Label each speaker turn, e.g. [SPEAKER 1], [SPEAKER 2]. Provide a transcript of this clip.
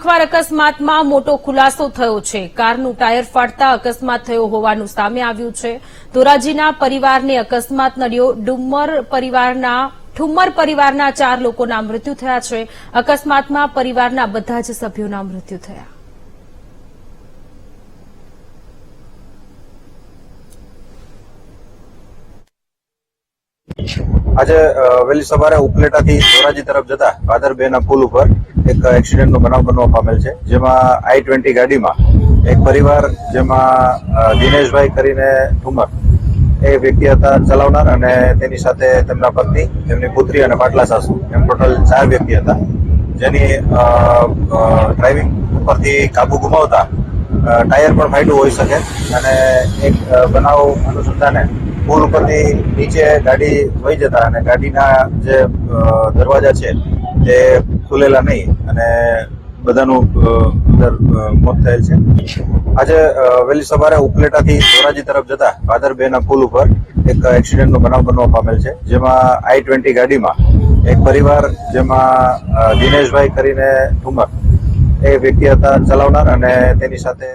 [SPEAKER 1] શંખવાર અકસ્માતમાં મોટો ખુલાસો થયો છે. કારનું ટાયર ફાટતા અકસ્માત થયો હોવાનું સામે આવ્યું છે. ધોરાજીના પરિવારને અકસ્માત નડ્યો. ડુમ્મર પરિવારના, ઠુમ્મર પરિવારના ચાર લોકોના મૃત્યુ થયા છે. અકસ્માતમાં પરિવારના બધા જ સભ્યોના મૃત્યુ થયા.
[SPEAKER 2] આજે વહેલી સવારે ઉપલેટાથી ધોરાજી તરફ જતા ભાદર બે ના પુલ ઉપર એક એક્સિડન્ટનો બનાવ બનવા પામેલ છે, જેમાં આઈ ટ્વેન્ટી ગાડીમાં એક પરિવાર, જેમાં દિનેશભાઈ કરીને ઠુમર એ વ્યક્તિ હતા ચલાવનાર અને તેની સાથે તેમના પત્ની, તેમની પુત્રી અને પાટલા સાસુ, એમ ટોટલ ચાર વ્યક્તિ હતા, જેની ડ્રાઇવિંગ ઉપરથી કાબુ ગુમાવતા ટાયર પણ ફાટ્યું હોઈ શકે અને એક બનાવ અનુસંધાને પુલ ઉપરથી નીચે ગાડી વહી જતા અને ગાડીના જે દરવાજા છે તે ખુલેલા નહીં અને બધાનું અંદર મોત થયેલ છે. આજે વહેલી સવારે ઉપલેટાથી ધોરાજી તરફ જતા ભાદર બેના પુલ ઉપર એક એક્સિડન્ટનો બનાવ બનવા પામેલ છે, જેમાં આઈ ટ્વેન્ટી ગાડીમાં એક પરિવાર જેમાં દિનેશભાઈ કરીને ઠુમર એ વ્યક્તિ હતા ચલાવનાર અને તેની સાથે